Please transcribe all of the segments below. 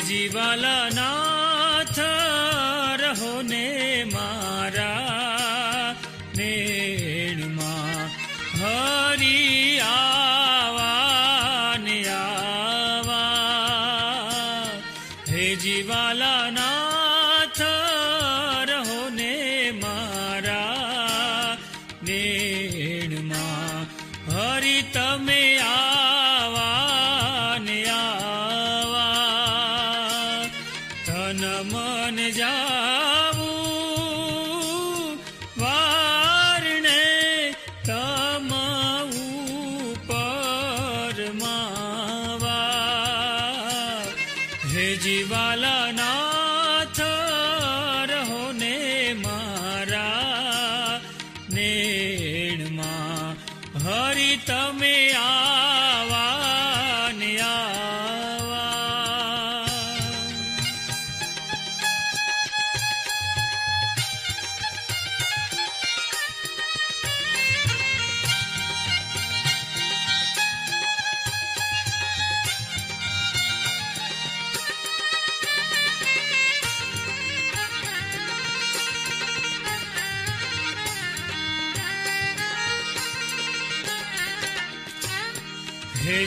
જીવાલા નાથ રહોને મારા. મન જાવું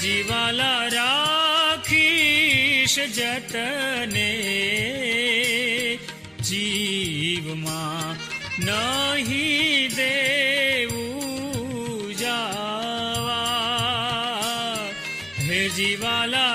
जीवाला राखीश जतने। जीवमा नहि हे जीवाला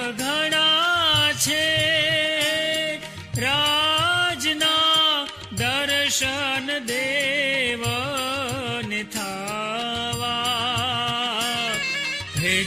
ઘણા છે. રાજના દર્શન દેવન થાવા. હે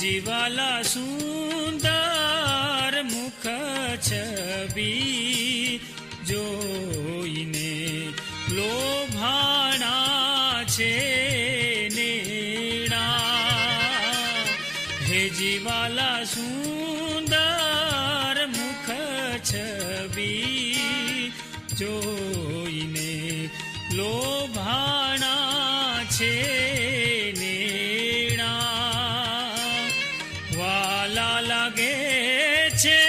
જીવાલા સુંદર મુખ છબી જોઈને લોભાણા છે. લાગે છે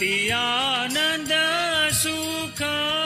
नित्यानन्द सुखा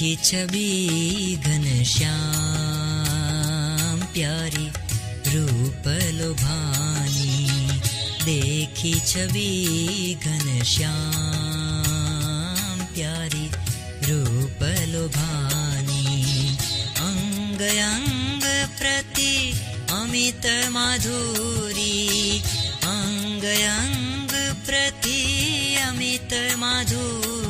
छवि घनश्याम प्यारी रूप लुभानी देखी छवि घनश्याम प्यारी रूप लुभानी अंग अंग प्रति अमित माधुरी। अंग प्रति अमित माधुरी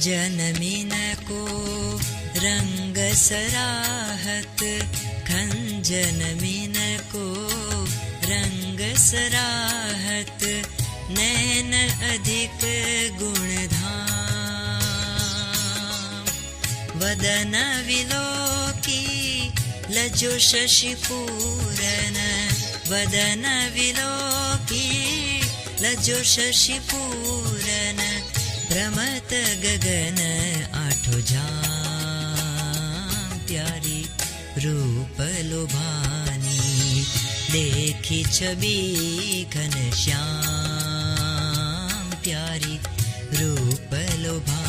खञ्जन मिनको रङ्ग सराहत खञ्जन मिनको रङ्ग सराहत नैन अधिक गुणधाम। वदन विलोकी लजो शशिपूरन। वदन विलोकी लजो शशिपूरन भ्रमत गगन प्यारी रूप लोभानी। देखी छवि घनश्याम प्यारी रूप लोभानी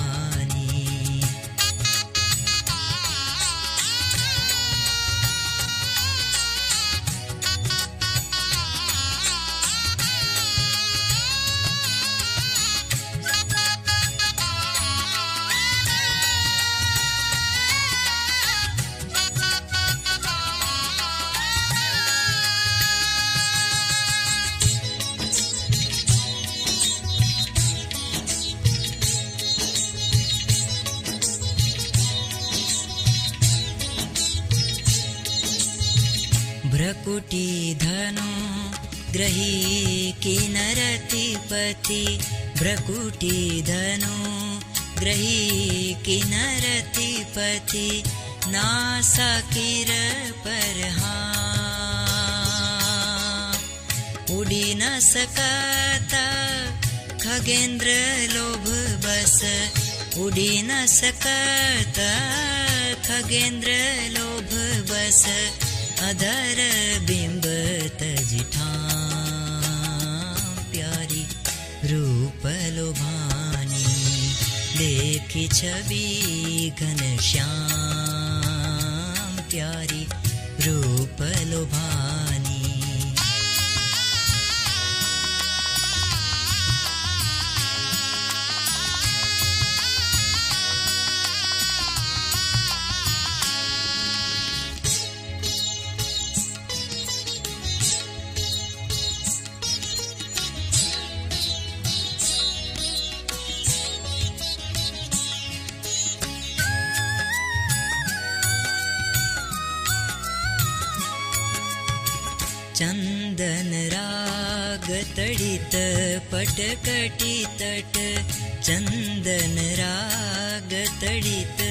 किनरतिपति भ्रकुटी धनु ग्रही किनरतिपति नासा किर परहा उडी न सकता खगेन्द्र लोभ बस। उडी न सकता खगेन्द्र लोभ बस। अधर बिंब तजिठा देखी छवि घनश्याम प्यारी रूप लोभानी चन्दन राग तडित पटकटि तट चन्दन राग तडित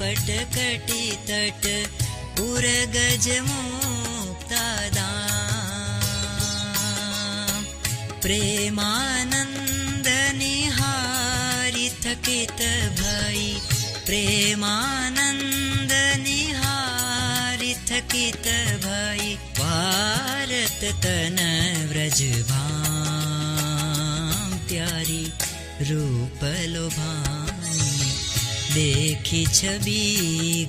पटकटि तट उरगज मुक्तादा प्रेमानन्द निहारि थकित भई प्रेमानन्द तन व्रज प्यारी रूप लोभानी देखी छवि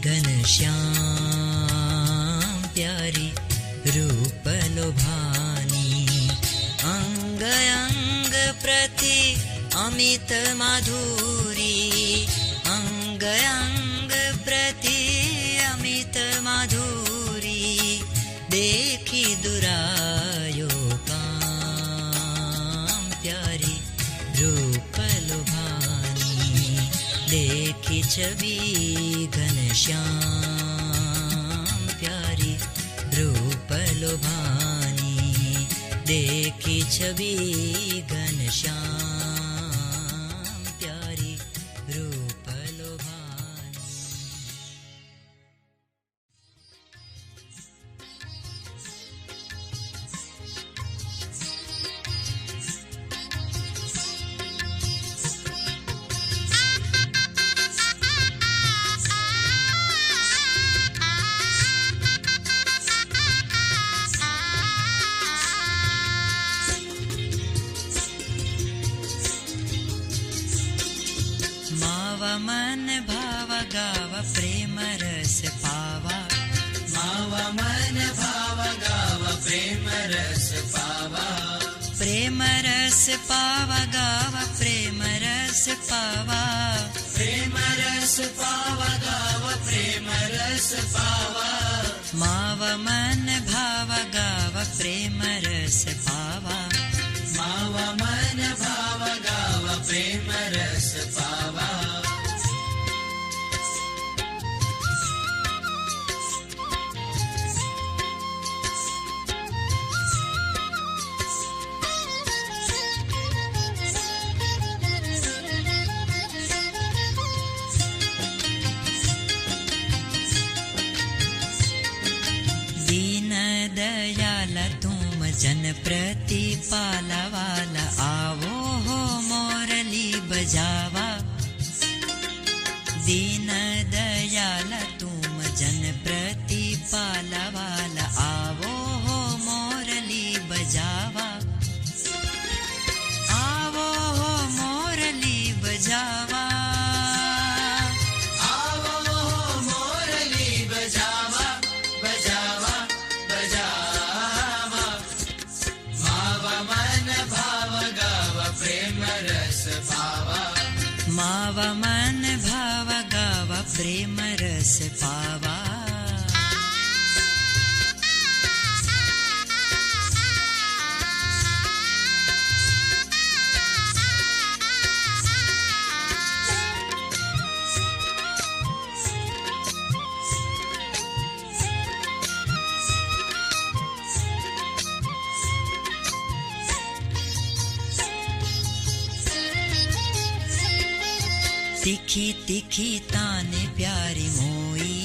घनश्याम प्यारी रूप लोभानी। अङ्ग अङ्ग प्रति अमित माधुरी प्यारी रूप लुभानी देखि छवि घनश्याम रस पावा गाव प्रेम रस पावा. प्रेम रस पावा गाव प्रेम रस पावा. माव मन भाव गाव प्रेम रस पावा. माव मन भाव गाव प्रेम रस पावा तुम रस पावा। तिखी तिखी ताने प्यारी मोई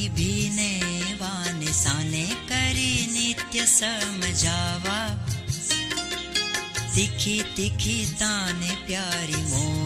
भीने वाने साने करी नित्य समझावा। तिखी तिखी ताने प्यारी मोई